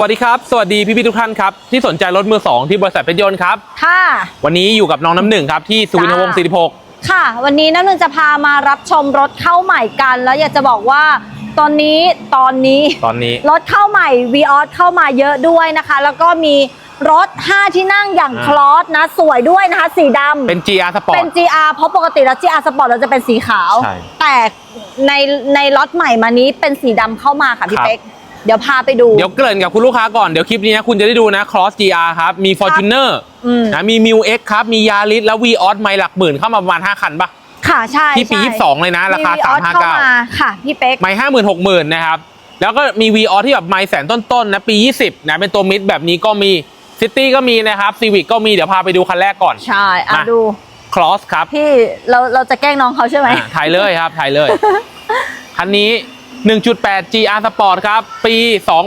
วัสดีครับ สวัสดีพี่พี่ๆทุกท่านครับที่สนใจรถมือสองที่บริษัทเพชรยนต์ครับ ค่ะ วันนี้อยู่กับน้องน้ำหนึ่งครับที่สุวินทวงศ์จ้า46 ค่ะ วันนี้น้ำหนึ่งจะพามารับชมรถเข้าใหม่กัน แล้วอยากจะบอกว่าตอนนี้ตอนนี้ตอนนี้รถเข้าใหม่ v ีออเข้ามาเยอะด้วยนะคะ แล้วก็มีรถ 5 ที่นั่งอย่างอ่าคลอสนะ สวยด้วยนะคะ สีดำเป็น GR Sport เป็น GR เพราะปกติแล้ว GR Sport เราจะเป็นสีขาวใช่แต่ในในล็อตใหม่มานี้เป็นสีดำเข้ามาค่ะพี่ครับเป๊ก เดี๋ยวพาไปดู เดี๋ยวเกริ่นกับคุณลูกค้าก่อน เดี๋ยวคลิปนี้นะคุณจะได้ดูนะ Cross GR ครับ มี Fortuner อืมนะมี m ิ X ครับ มี Yaris แล้ว v ีออสไม่หลักหมื่นเข้ามาประมาณ 5 คันปะค่ะใช่ที่ปีใช่22 เลยนะ ราคามี Vios เข้ามาค่ะพี่เป๊ก359ไม่ห้าหมื่นหกหมื่นนะครับ แล้วก็มี v ีออสที่แบบไม่แสนต้นๆนะปี 20นะเป็นตัวมิดแบบนี้ก็มี City ก็มีนะครับ Civic ก็มีเดี๋ยวพาไปดูคันแรกก่อนใช่อะมาดู Cross ครับพี่เราเราจะแกล้งน้องเขาใช่ไหมอะถ่ายเลยครับถ่ายเลยคันนี้ 1.8 GR Sport ครับ ปี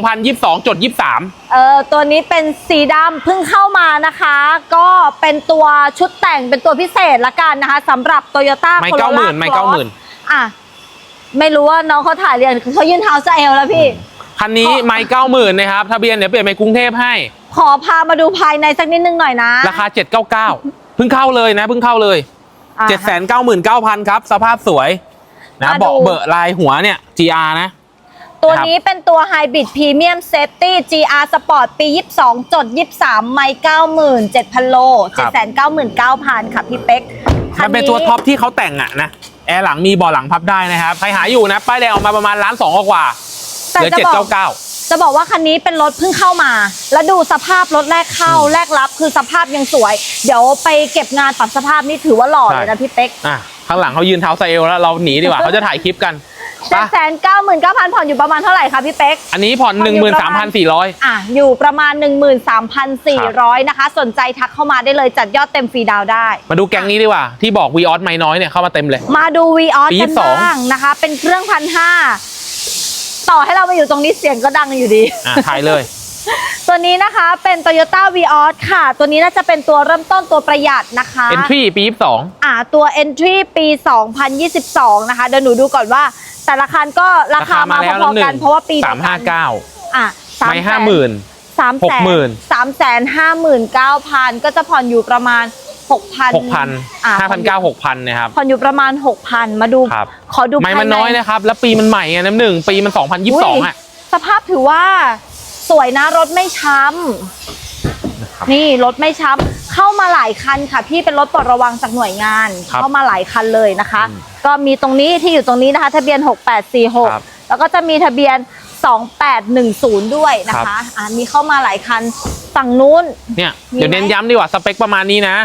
2022จด23 เออตัวนี้เป็นสีดำเพิ่งเข้ามานะคะ ก็เป็นตัวชุดแต่งเป็นตัวพิเศษละกันนะคะสำหรับ Toyota ไม่ Corolla 90,000ไม่ Cross 90,000อะ ไม่รู้ว่าน้องเขาถ่ายเรียนเขายื่นเท้าจะเอลแล้วพี่ คันนี้ขอไม่เก้าหมื่นนะครับทะเบียนเดี๋ยวเปลี่ยนไปกรุงเทพให้ ขอพามาดูภายในสักนิดนึงหน่อยนะ ราคา 799เพิ่งเข้าเลยนะเพิ่งเข้าเลยอะ799,000ครับสภาพสวย นะมาดู เบาะเบอะลายหัวเนี่ย GR นะ ตัวนี้เป็นตัว Hybrid Premium Safety GR Sport ปี 22 จด 23 ไม่97,000 โล ครับ 799,000 ค่ะพี่เป๊กมันเป็นตัวท็อปที่เขาแต่งอะนะแอร์หลังมีเบาะหลังพับได้นะครับใครหาอยู่นะป้ายแดงออกมาประมาณล้านสองกว่าๆเหแต่ลือจะบอก799จะบอกว่าคันนี้เป็นรถเพิ่งเข้ามา แล้วดูสภาพรถแรกเข้าอืมแรกรับคือสภาพยังสวย เดี๋ยวไปเก็บงานปรับสภาพนี่ถือว่าหล่อใช่เลยนะพี่เป๊ก อะ ข้างหลังเขายืนเท้าไซเอลแล้วเราหนีดีกว่าเขาจะถ่ายคลิปกันเจ็ดปะแสนเก้าหมื่นเก้าพันผ่อนอยู่ประมาณเท่าไหร่คะพี่เป๊ก อันนี้ผ่อนผ่อนอยู่ประมาณ13,400อะ อยู่ประมาณ13,400นะคะ สนใจทักเข้ามาได้เลยจัดยอดเต็มฟรีดาวน์ได้ มาดูแก๊งนี้ดีกว่า ที่บอกวีออสไม่น้อยเนี่ยเข้ามาเต็มเลย มาดู v ีออสปีกัน22บ้างนะคะ เป็นเครื่องพันห้าต่อให้เรามาอยู่ตรงนี้เสียงก็ดังอยู่ดี อะถ่ายเลย ตัวนี้นะคะเป็น Toyota v ีออสค่ะ ตัวนี้น่าจะเป็นตัวเริ่มต้นตัวประหยัดนะคะ Entry ปี 22 อ่าตัว Entry ปี 2022 นะคะ เดี๋ยวหนูดูก่อนว่า แต่ละคันก็ราคามาพอๆกันเพราะว่าปีเดียวกัน359อะไม่ห้าหมื่นสามแสน60,000สามแสนห้าหมื่นเก้าพันก็จะผ่อนอยู่ประมาณหกพัน6,000 5,900 6,000นะครับ ผ่อนอยู่ประมาณหกพันมาดูครับขอดูไม่ภายมันในน้อยนะครับ แล้วปีมันใหม่ไงน้ำหนึ่งปีมันอุ้ย2022อะสภาพถือว่า สวยนะรถไม่ช้ำนี่รถไม่ช้ำเข้ามาหลายคันค่ะ พี่เป็นรถปลดระวังจากหน่วยงานครับเข้ามาหลายคันเลยนะคะอืมก็มีตรงนี้ที่อยู่ตรงนี้นะคะ ทะเบียนครับ6846 แล้วก็จะมีทะเบียน 2810 ด้วยนะครัคะบอ่ามีเข้ามาหลายคันฝั่งนู้นเนี่ยมีเดี๋ยวเน้นไหมย้ำดีกว่าสเปคประมาณนี้นะ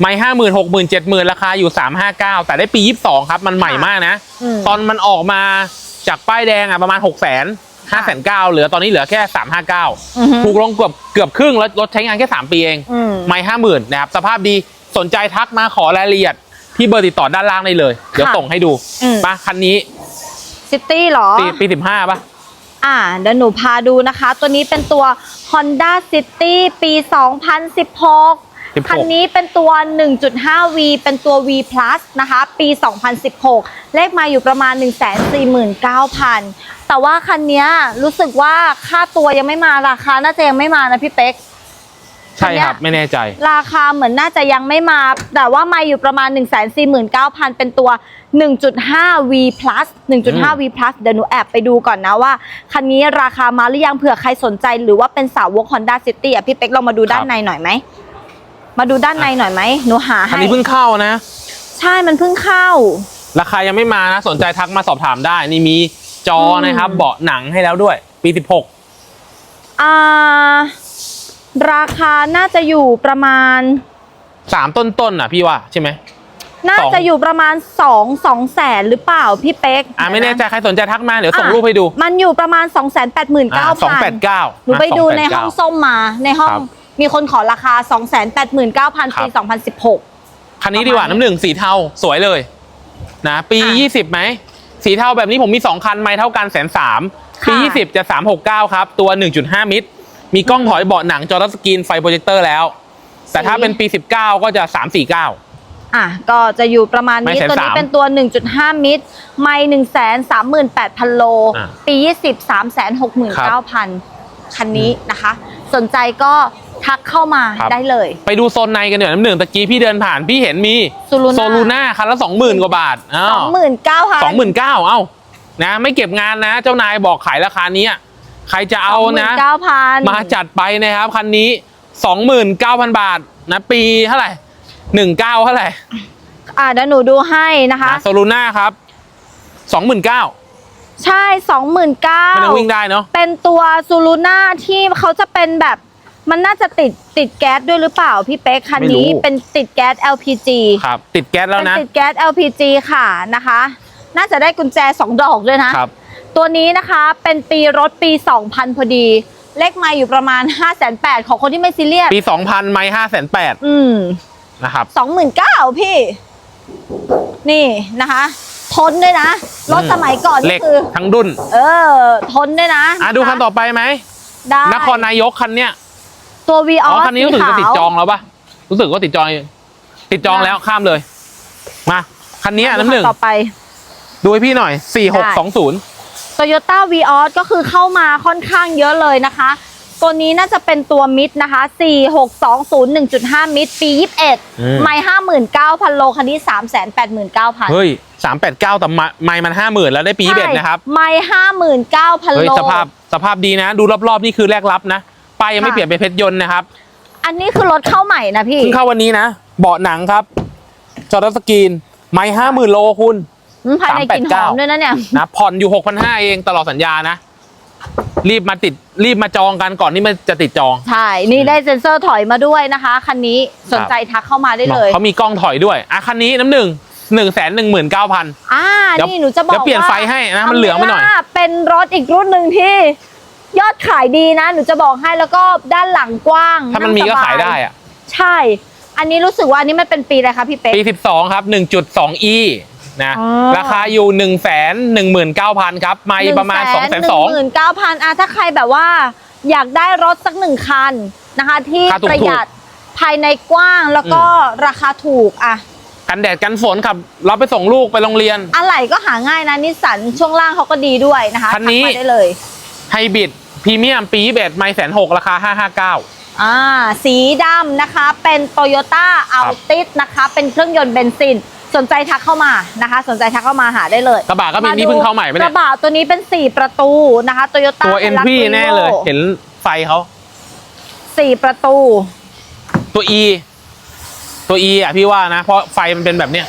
ไม่ห้าหมื่นหกหมื่นเจ็ดหมื่นราคาอยู่359แต่ได้ปี22ครับ มันใหม่มากนะอืมตอนมันออกมาจากป้ายแดงอะประมาณ6 0 0 0 0 5 9 0 0 0เหลือตอนนี้เหลือแค่359อือฮึถูกลงเกือบเกือบครึ่งแล้วรถใช้งานแค่3ปีเองอืมไม่ห้าหมื่นนะครับสภาพดีสนใจทักมาขอรายละเอียด ที่เบอร์ติดต่อด้านล่างได้เลย เดี๋ยวค่ะส่งให้ดูอืมป่ะคันนี้ซิตี้หรอปีปีสิบห้าป่ะอ่าเดี๋ยวหนูพาดูนะคะ ตัวนี้เป็นตัว Honda City ปี 2016 16 คันนี้เป็นตัว 1.5V เป็นตัว V Plus นะคะ ปี 2016 เลขมาอยู่ประมาณ 149,000 แต่ว่าคันเนี้ยรู้สึกว่าค่าตัวยังไม่มาราคาน่าจะยังไม่มานะพี่เป๊กใช่ครับ ไม่แน่ใจ ราคาเหมือนน่าจะยังไม่มา แต่ว่ามาอยู่ประมาณ 149,000 เป็นตัว 1.5V plus 1.5V plus เดี๋ยวหนูแอบไปดูก่อนนะว่า คันนี้ราคามาหรือยังเผื่อใครสนใจ หรือว่าเป็นสาวก Honda City อะพี่เป๊กลองมาดูด้านครับในหน่อยไหม มาดูด้านในหน่อยไหมหนูหาคันให้นี้เพิ่งเข้านะ ใช่มันเพิ่งเข้า ราคายังไม่มานะ สนใจทักมาสอบถามได้ นี่มีจอมนะครับ เบาะหนังให้แล้วด้วย ปี16อ่า ราคาน่าจะอยู่ประมาณ3ต้นๆอะพี่ว่าใช่ไหม น่าสอง จะอยู่ประมาณ2 2แสนหรือเปล่าพี่เป๊กอ่าไม่แน่ใจเดี๋ยวะใครสนใจทักมาเดี๋ยวส่งอะ รูปให้ดูมันอยู่ประมาณ 2 8 9 0 0 0 สองแปดเก้า หนูไปดูในห้องส้มมาในห้องครับ มีคนขอราคา 2 8 9 0 0 0ครัปีบ2016 คันนี้ดีกว่าประมาณน้ำหนึ่งสีเทาสวยเลย นะ ปี อะ20ไหมสีเทาแบบนี้ผมมี 2 คันไม่เท่ากันแสนสามปี ค่ะ 20 จะ 369 ครับ ตัว 1.5 มิตร มีกล้องถอยเบาะหนังจอทัชสกรีนไฟโปรเจคเตอร์แล้ว แต่ถ้าเป็นปี 19 ก็จะ 349 อะก็จะอยู่ประมาณไม่นี้แสนตัวนี้สามเป็นตัว 1.5 มิตร ไม่1 3 8 0 0 0 โล อะปี 20 3 6 9 0 0 0 คันนี้นะคะ สนใจก็ ทักเข้ามาครับ ได้เลย ไปดูโซนในกันหน่อยน้ำหนึ่งตะกี้พี่เดินผ่านพี่เห็นมี Soluna โซลูน่าคันละสองหมื่นกว่าบาทอ้าวสองหมื่นเก้าพันสองหมื่นเก้าเอ้า นะ ไม่เก็บงานนะ เจ้านายบอกขายราคานี้อะใครจะเอานะเก้าพันมาจัดไปนะครับ คันนี้สองหมื่นเก้าพันบาทนะ ปีเท่าไหร่หนึ่งเก้าเท่าไหร่อ่าเดี๋ยวหนูดูให้นะคะ โซลูน่าครับสองหมื่นเก้าใช่สองหมื่นเก้ามันยังวิ่งได้เนาะ เป็นตัวซูลูน่าที่เขาจะเป็นแบบ มันน่าจะติดติดแก๊สด้วยหรือเปล่าพี่เป๊กคันนี้เป็นติดแก๊ส LPG ครับ ติดแก๊สแล้วเป็นนะติดแก๊ส LPG ค่ะนะคะ น่าจะได้กุญแจ 2 ดอกด้วยนะ ครับ ตัวนี้นะคะเป็นปีรถปี 2000 พอดี เลขไมาอยู่ประมาณ 5 8 0 0 0ของคนที่ไม่ซีเรียสปีสองพันไม้ห้าแสนแปดอืม นะครับ29,000พี่ นี่นะคะ ทนด้วยนะ รถสมัยก่อนเหล็นี่กคือ ทั้งดุนเออ ทนด้วยนะอะดูคันต่อไปไหมได้นครนายกคันเนี้ย ตัววีออ๋ออสคันนี้รู้สึกจะติดจองแล้วปะรู้สึกว่าติดจอง ติดจองแล้วข้ามเลย มาคันนี้อะน้ำหนึ่งต่อไป ดูให้พี่หน่อยสี่หกสองศูนย์โตโยต้าวีออสก็คือเข้ามาค่อนข้างเยอะเลยนะคะ ตัวนี้น่าจะเป็นตัวมิดนะคะ 4620 1.5 มิดปี 21 ไม่ 59,000 โล คันนี้ 389,000 เฮ้ยสามแปดเก้าแต่ไมไมล์มันห้าหมื่นแล้วได้ปีเบ็ดนะครับ ไม่ 59,000เฮ้ยโล สภาพสภาพดีนะ ดูรอบ ๆ นี่คือแรกรับนะ ป้ายยังไม่ค่ะเปลี่ยนเป็นเพชรยนต์นะครับ อันนี้คือรถเข้าใหม่นะพี่เพิ่งเข้าวันนี้นะ เบาะหนังครับ จอร์ดสกรีน ไม้ห้าหมื่นโลคุณอืมภายในกลิ่นหอม389ด้วยนะเนี่ยนะผ่อนอยู่หกพันห้าเองตลอดสัญญานะ รีบมาติดรีบมาจองกันก่อนที่มันจะติดจอง ใช่ นี่ได้เซ็นเซอร์ถอยมาด้วยนะคะ คันนี้สนใจทักเข้ามาได้เลยเขามีกล้องถอยด้วยอะคันนี้น้ำหนึ่งหนึ่งแสนหนึ่งหมื่นเก้าพันอ่าเดี๋ยวนี่หนูจะบอกเดี๋ยวเปลี่ยนว่าไฟให้นะ มันเหลืองไปหน่อย Almera เป็นรถอีกรุ่นหนึ่งที่ ยอดขายดีนะ หนูจะบอกให้แล้วก็ด้านหลังกว้างถ้ามันมีก็งสบขายได้อะใช่ อันนี้รู้สึกว่าอันนี้มันเป็นปีอะไรคะพี่เป๊ก ปี 12 ครับ 1.2 e นะอ๋อ ราคาอยู่ 1 1 9 0 0 0ครับไม่ประมาณ 2 2 0 0หมื่นเก้าพันอะถ้าใครแบบว่า อยากได้รถสักหนึ่งคันนะคะ ที่ค่าถูกๆประหยัดภายในกว้างแล้วก็ราคาถูกอะ กันแดดกันฝนครับเราไปส่งลูกไปโรงเรียน อะไรก็หาง่ายนะนิสสันช่วงล่างเขาก็ดีด้วยนะคะคันนี้ ทักมาได้เลย ไฮบริดพรีเมียมปี21ไม่แสนหกราคา 559 อ่าสีดำนะคะเป็นโตโยต้าอัลติสนะคะเป็นเครื่องยนต์เบนซิน สนใจทักเข้ามานะคะ สนใจทักเข้ามาหาได้เลยกระบะก็มีานี่ดูเพิ่งเข้าใหม่ปะกเนี่ยระบะตัวนี้เป็น 4 ประตูนะคะโตโยต้าตัวเอ็นพีแน่เลย เห็นไฟเขาสี่ประตู ตัว E ตัว E อะพี่ว่านะ เพราะไฟมันเป็นแบบเนี้ย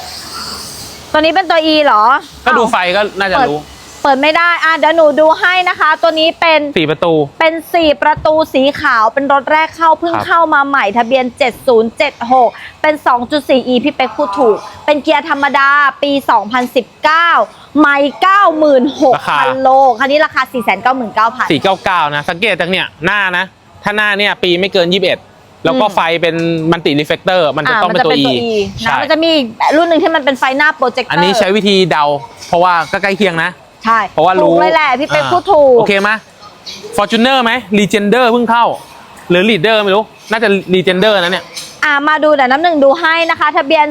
ตัวนี้เป็นตัว E เหรอก็ดูอ้าวไฟก็น่าจะรู้ เปิด ไม่ได้อะเดี๋ยวหนูดูให้นะคะ ตัวนี้เป็นสี่ประตู เป็น4ประตูสีขาว เป็นรถแรกเข้าเพิ่งครับ เข้ามาใหม่ทะเบียน 7076 เป็น 2.4e พี่เป็กพูดถูก เป็นเกียร์ธรรมดาปี 2019 ไม่96,000 โล คันนี้ราคา 499,000 499นะสังเกตจากเนี่ยหน้านะ ถ้าหน้าเนี่ยปีไม่เกิน21แล้วก็อืม ไฟเป็นมันติรีเฟกเตอร์มันจะอ่าต้องเป็นตัว E นะใช่มันจะมีอีกรุ่นหนึ่งที่มันเป็นไฟหน้าโปรเจคเตอร์อันนี้ใช้วิธีเดา เพราะว่าก็ใกล้เคียงนะ ใช่เพราะว่ารู้ถูกเลยแหละพี่เป็กอ่าพูดถูกโอเคไหมฟอร์จูเนอร์ไหมรีเจนเดอร์เพิ่งเข้า หรือลีดเดอร์ไม่รู้ น่าจะรีเจนเดอร์นะเนี่ยอ่ามาดูเดี๋ยวน้ำหนึ่งดูให้นะคะ ทะเบียน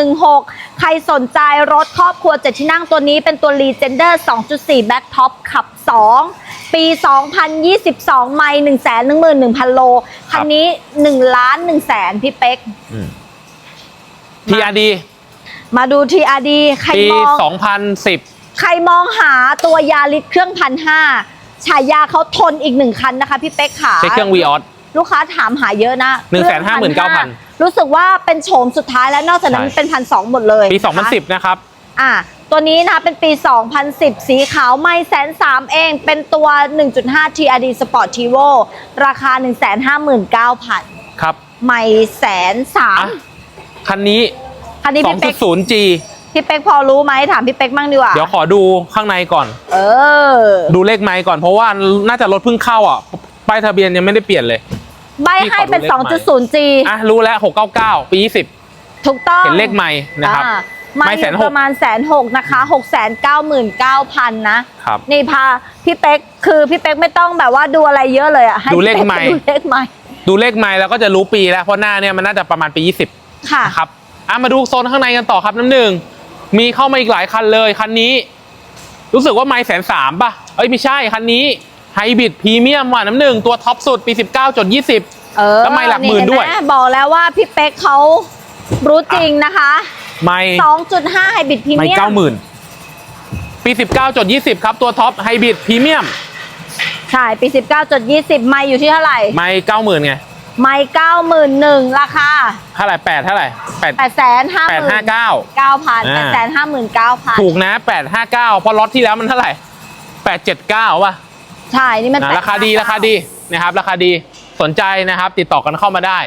4616 ใครสนใจรถครอบครัวเจ็ดที่นั่งตัวนี้เป็นตัว Legender 2.4 Back Top ขับ 2 ปี 2022 ไม่1 1 1 0 0 0โล คันนี้ 1 ล้าน1แสนพี่เป๊ก TRD มาดู TRD ใครปี มอง 2010 ใครมองหาตัวยาลิสเครื่องพันห้าฉายาเขาทนอีกหนึ่งคันนะคะพี่เป๊กค่ะใช้เครื่อง v ีออสลูกค้าถามหาเยอะนะ159,000 รู้สึกว่าเป็นโฉมสุดท้ายแล้วนอกจากนั้นใช่เป็นพันสองหมดเลยปีนะคะ2010 นะครับ อะตัวนี้นะคะเป็นปี 2010 สีขาวไม่แสนสามเอง เป็นตัว 1.5 TRD Sport Tivo ราคา 159,000 ครับ ไม่แสนสามอะคันนี้คันนี้พี่เป๊ก 2.0G พี่เป๊กพอรู้ไหมถามพี่เป๊กมั่งดีกว่า เดี๋ยวขอดูข้างในก่อน เออ ดูเลขไมค์ก่อนเพราะว่าน่าจะรถเพิ่งเข้าอะป้ายทะเบียนยังไม่ได้เปลี่ยนเลย ใบให้เป็นพี่ขอดูเลขไมค์ 2.0G อะรู้แล้ว 699 ปี 20 ถูกต้อง เห็นเลขไมค์นะครับอ่าไม่ไม่แสนอหยู่กประมาณแสนหกนะคะหกแสนเก้าหมื่นเก้าพันนะครับนี่พาพี่เป๊กคือพี่เป๊กไม่ต้องแบบว่าดูอะไรเยอะเลยอะให้ดูเลขพี่ป๊กไมค์ดูเลขไมค์ดูเลขไมค์แล้วก็จะรู้ปีแล้วเพราะหน้าเนี่ยมันน่าจะประมาณปี 20 ค่ะนะครับอะมาดูโซนข้างในกันต่อครับน้ำหนึ่ง มีเข้ามาอีกหลายคันเลยคันนี้ รู้สึกว่าไมค์แสนสามป่ะ เอ้ยไม่ใช่คันนี้ไฮบริดพรีเมียมว่ะน้ำหนึ่งตัวท็อปสุดปี 19.20 เออแล้วไม่หลักหมื่นด้วยเห็ไบอกแล้วว่าพี่เป๊กเขารู้จริงนะคะ ไม่2.5ไฮบริดพรีไม่เมียเก้ามหมื่นปี 19.20 ครับตัวท็อปไฮบริดพรีเมียมใช่ปี 19.20 ไม่อยู่ที่เท่าไหร่ ไม่เก้าหมื่นไง ไม่91,000ราคาเท่าไหร่แปดเท่าไหร่แปด8 5 9แปดห้าเก้า9,000 8 5 9ถูกนะแปดห้าเก้าเพราะล็อตที่แล้วมันเท่าไหร่แปดเจ็ดเก้าป่ะ0ใช่นี่มันนะ8ราคาดีราคาดีนะครับ ราคาดีสนใจนะครับ ติดต่อกันเข้ามาได้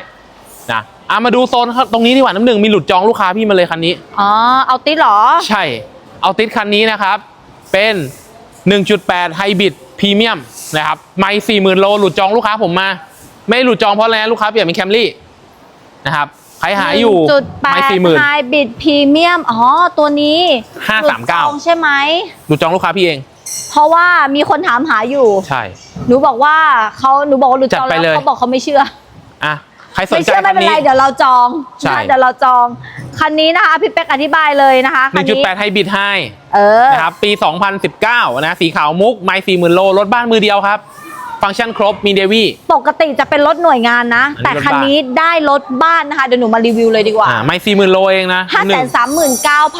นะอะมาดูโซนตรงนี้ดีกว่าน้ำหนึ่งมีหลุดจองลูกค้าพี่มาเลยคันนี้อ๋อเอาติดเหรอ ใช่ เอาติดคันนี้นะครับ เป็น 1.8ไฮบริดพรีเมียมนะครับไม่สี่หมื่นโลหลุดจองลูกค้าผมมา ไม่หลุดจองเพราะอะไรนะลูกค้าเปลี่ยนเป็นแคมรี่นะครับใครหาอยู่ไม่สี่หมื่น1.8ไฮบริดพรีเมียม อ๋อ ตัวนี้ห้าสามเก้า หลุดจองใช่ไหม หลุดจองลูกค้าพี่เอง เพราะว่ามีคนถามหาอยู่ ใช่ หนูบอกว่าเขาหนูบอกว่าหลุดจองจัดไปแล้วเลย เขาบอกเขาไม่เชื่อ อะใครสนไม่ใจเชื่อคัไม่นเป็นนี้ ไร เดี๋ยวเราจองใช่ นะเดี๋ยวเราจอง คันนี้นะคะพี่เป๊กอธิบายเลยนะคะคันนี้1.8ไฮบริดไฮเออ นะครับปี 2019 นะ สีขาวมุก ไม่สี่หมื่นโล รถบ้านมือเดียวครับ ฟังก์ชันครบมีเดวี่ ปกติจะเป็นรถหน่วยงานนะ อันนี้แต่คันนี้ได้รถบ้านนะคะ เดี๋ยวหนูมารีวิวเลยดีกว่า อ่าไม่สี่หมื่นโลเองนะ5หนึ่ง3 9 0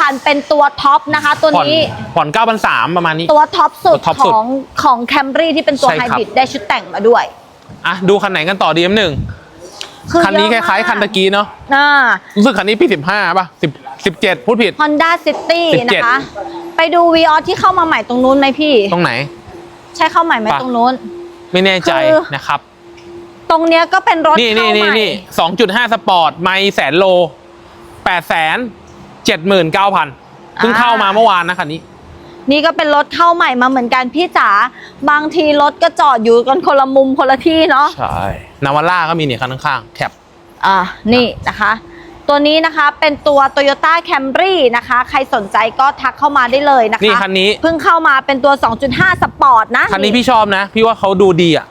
0 0 เป็นตัวท็อปนะคะ ตัวผ่อนนี้ ผ่อน9,300ประมาณนี้ ตัวท็อปสุดตัวท็อปขสุดองของแคมรี่ที่เป็นตัวใช่ไฮครับ บริดได้ชุดแต่งมาด้วย อะดูคันไหนกันต่อดีมหนึ่งคือคันนี้คเยอะมล้ายๆคันตะกี้เนาะอ่า รู้สึกคันนี้ปี15ป่ะ10 17พูดผิด Honda City 17 นะคะ ไปดู v ีออที่เข้ามาใหม่ตรงนู้นไหมพี่ ตรงไหน ใช่เข้าใหม่ไหมปะตรงนู้น ไม่แน่ใจคือ นะครับ ตรงเนี้ยก็เป็นรถนี่เข้านี่ใหนี่ม่นี่สองจุดห้าสปอร์ต ไม่แสนโลแปดแสนเจ็ดหมื่นเก้าพันเพิ่งเข้ามาเมื่อวานนะคันนี้ นี่ก็เป็นรถเข้าใหม่มาเหมือนกันพี่จ๋าบางทีรถก็จอดอยู่กันคนละมุมคนละที่เนาะใช่ นาวาร่าก็มีเนี่ยคันข้างๆแคป อ่านี่นะคะ ตัวนี้นะคะเป็นตัว Toyota Camry นะคะ ใครสนใจก็ทักเข้ามาได้เลยนะคะนี่คันนี้ เพิ่งเข้ามาเป็นตัว 2.5 สปอร์ตนะ คันนี้พี่ชอบนะ พี่ว่าเขาดูดีอะ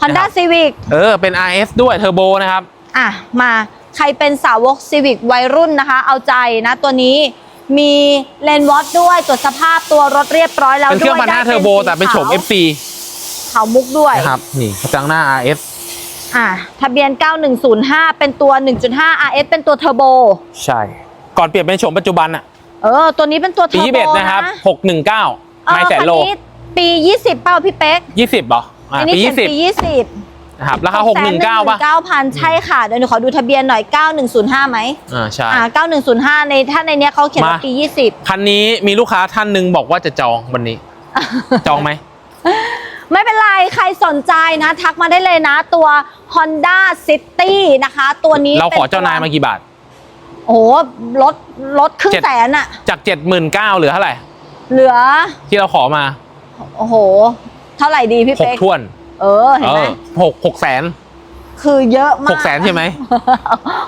Honda นะครับ Civic เออ เป็น RS ด้วยเทอร์โบนะครับ อะ มาใครเป็นสาวก Civic วัยรุ่นนะคะ เอาใจนะตัวนี้มีเลนวอตด้วยตรวจสภาพตัวรถเรียบร้อยแล้วเป็นเครื่องด้วยพันห้าได้เทอร์โบแต่เป็นโฉมสีขาว FC ขาวมุกด้วยนะครับนี่กระจังหน้า RS อะทะเบียน 9105 เป็นตัว 1.5 RS เป็นตัวเทอร์โบ ใช่ ก่อนเปลี่ยนเป็นโฉมปัจจุบันอะเออ ตัวนี้เป็นตัวเทปีอร์ยี่โบสิบนะครับนะหกหนึ่งเก้าเออไม่แสนคันโลนี้ปี 20 เป้าพี่เป๊กยี่สิบเหรออ่าอันนี้ปีเขียยี่นสิบปี 20นะครับราคาหกหนึ่งเก้าป่ะ9,000 ใช่ค่ะ เดี๋ยวหนูขอดูทะเบียนหน่อย 9105 ไหมอ่าใช่ อ่า 9105 ในถ้าในเนี้ยเขาเขียนว่ามา ปี 20 คันนี้มีลูกค้าท่านหนึ่งบอกว่าจะจองวันนี้ จองไหม ไม่เป็นไร ใครสนใจนะ ทักมาได้เลยนะ ตัว Honda City นะคะ ตัวนี้เราขอป็เจ้านายมากี่บาท โอ้โหลดลดครึ่งเจ็ดแสนอะจากเจ็ดหมื่นเก้าเหลือเท่าไหร่ เหลือ ที่เราขอมา โอ้โห เท่าไหร่ดีพี่หกเป๊กท้วน เออ เห็นเอไหมอหกหกแสน คือเยอะมากหกแสนใช่ไหม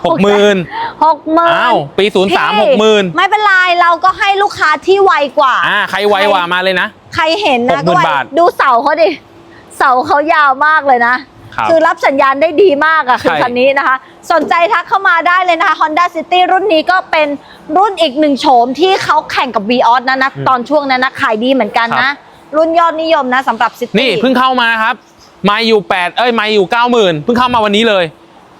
หกหมื่นหกหมื่นอ้าวปีศูนย์สามพี่หกหมื่นไม่เป็นไรเราก็ให้ลูกค้าที่ไวกว่าอ่าใครไวกว่ามาเลยนะ ใครเห็นนะหกหก็มื่นไวบาทดูเสาเขาดิ เสาเขายาวมากเลยนะครับคือรับสัญญาณได้ดีมากอะคือใช่คันนี้นะคะ สนใจทักเข้ามาได้เลยนะคะ Honda City รุ่นนี้ก็เป็นรุ่นอีกหนึ่งโฉมที่เขาแข่งกับ v ีออสนะนะตอนช่วงนั้นนะขายดีเหมือนกันนะ รุ่นยอดนิยมนะสำหรับ City นี่เพิ่งเข้ามาครับ มาอยู่แปดเอ้ยมาอยู่เก้าหมื่นเพิ่งเข้ามาวันนี้เลย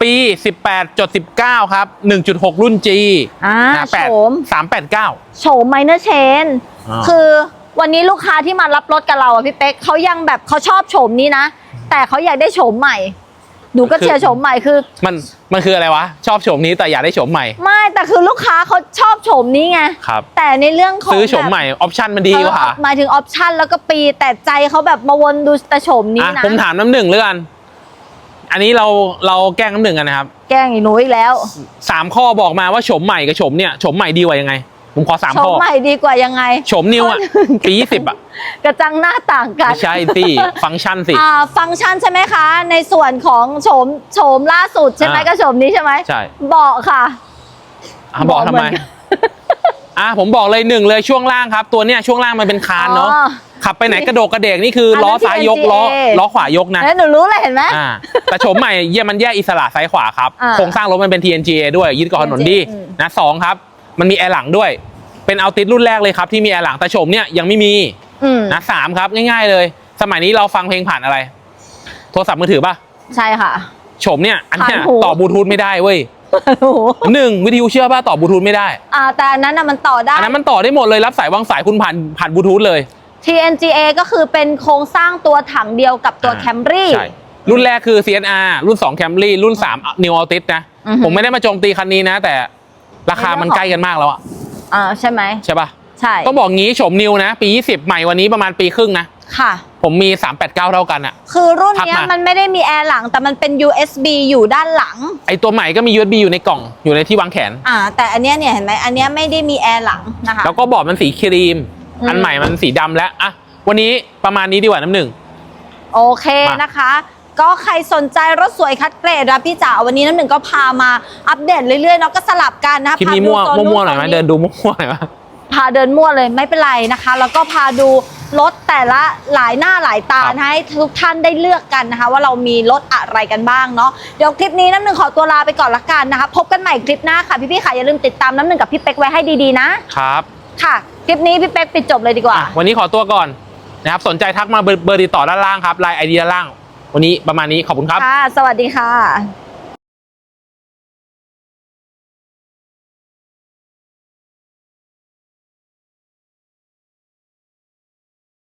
ปีสิบแปดจดสิบเก้าครับหนึ่งจุดหกรุ่น G อ่านะแปดโฉมสามแปดเก้าโฉม minor chain อ่าคือวันนี้ลูกค้าที่มารับรถกับเราอะพี่เป๊กเขายังแบบเขาชอบโฉมนี้นะ แต่เขาอยากได้โฉมใหม่ หนูก็เชียร์โฉมใหม่คือ มันมันคืออะไรวะ ชอบโฉมนี้แต่อยากได้โฉมใหม่ ไม่แต่คือลูกค้าเขาชอบโฉมนี้ไงครับแต่ในเรื่องของซื้อโฉมแบบใหม่ออปชั่นมันดีกว่าเออหมายถึงออปชันแล้วก็ปีแต่ใจเขาแบบมาวนดูแต่โฉมนี้อะนะผมถามน้ำหนึ่งเรื่องอันนี้เราเราแกล้งน้ำหนึ่งกันนะครับ แกล้งอีหนูอีกแล้วสามข้อบอกมาว่าโฉมใหม่กับโฉมเนี่ยโฉมใหม่ดีกว่ายังไง ผมขอสามโฉข้มอใหม่ดีกว่ายังไง โฉมนิวอะปียี่สิบอะ กระจังหน้าต่างกันไม่ใช่สิ ฟังก์ชันสิ อ่าฟังก์ชันใช่ไหมคะ ในส่วนของโฉมโฉมล่าสุดใช่ไหมอ่าก็โฉมนี้ใช่ไหมใช่เบาะค่ะ อะบอกทำเหไมนกัน อะผมบอกเลยหนึ่งเลยช่วงล่างครับ ตัวเนี้ยช่วงล่างมันเป็นคานเนาะ อ๋อ ขับไปไหนกระโดกกระเดกนี่คืออันนั้นล้อซ้ายยก TNGA ล้อล้อขวายกนะ แล้วหนูรู้เลยเห็นไหม อ่า แต่โฉมใหม่เยี่ยมันแยกอิสระซ้ายขวาครับ อ่าโครงสร้างรถมันเป็น TNGA ด้วยยึดเกาะถนนดีอืม นะสองครับ มันมีแอร์หลังด้วย เป็นเอาติดรุ่นแรกเลยครับที่มีแอร์หลังแต่โฉมเนี่ยยังไม่มีอืมนะสามครับง่ายๆเลย สมัยนี้เราฟังเพลงผ่านอะไร โทรศัพท์มือถือป่ะใช่ค่ะ โฉมเนี่ยอันเนี้ยผ่านหู ต่อบลูทูธไม่ได้เว้ยโอ้โหหนึ่งวิทยุเชื่อป่ะต่อบลูทูธไม่ได้ อ่าแต่อันนั้นน่ะมันต่อได้ อันนั้นมันต่อได้หมดเลยรับสายวางสายคุณผ่านผ่านบลูทูธเลย TNGA ก็คือเป็นโครงสร้างตัวถังเดียวกับตัวอ่า Camry ใช่ รุ่นแรกคือ CNR รุ่น 2 Camry รุ่น3 New Altis นะ อือฮึผมไม่ได้มาโจมตีคันนี้นะ แต่ราคามันในเรื่องของใกล้กันมากแล้วอะ อ่าใช่ไหมใช่ป่ะใช่ต้องบอกงี้โฉมนิวนะ ปี 20 ใหม่วันนี้ประมาณปีครึ่งนะ ค่ะ ผมมี 389 เท่ากันอะคือรุ่นเนี้ยทักมามัมันไม่ได้มีแอร์หลัง แต่มันเป็น USB อยู่ด้านหลัง ไอตัวใหม่ก็มี USB อยู่ในกล่องอยู่ในที่วางแขน อ่า แต่อันเนี้ยเนี่ยเห็นไหมอันเนี้ยไม่ได้มีแอร์หลังนะคะแล้วก็บอร์ดมันสีครีมอืมอันใหม่มันสีดำแล้วอะวันนี้ประมาณนี้ดีกว่าน้ำหนึ่งโอเคมานะคะ ก็ใครสนใจรถสวยคัดเกรดนะพี่จ๋าวันนี้น้ำหนึ่งก็พามาอัปเดตเรื่อยๆเนาะก็สลับกันนะคลิปพานี้ดูมั่วโซมั่วๆหน่อยไหมโซเดินดูมั่วๆหน่อยไหม พาเดินมั่วเลยไม่เป็นไรนะคะ แล้วก็พาดูรถแต่ละหลายหน้าหลายตาครับ นะให้ทุกท่านได้เลือกกันนะคะ ว่าเรามีรถอะไรกันบ้างเนาะเดี๋ยวคลิปนี้น้ำหนึ่งขอตัวลาไปก่อนละกันนะคะ พบกันใหม่คลิปหน้าค่ะพี่ๆค่ะอย่าลืมติดตามน้ำหนึ่งกับพี่เป๊กไว้ให้ดีๆนะครับค่ะ คลิปนี้พี่เป๊กปิดจบเลยดีกว่า อะวันนี้ขอตัวก่อนนะครับสนใจทักมาเบอร์เบอร์ติดต่อด้านล่างครับไลน์ไอดีด้านล่าง วันนี้ประมาณนี้ขอบคุณครับ ค่ะ สวัสดีค่ะ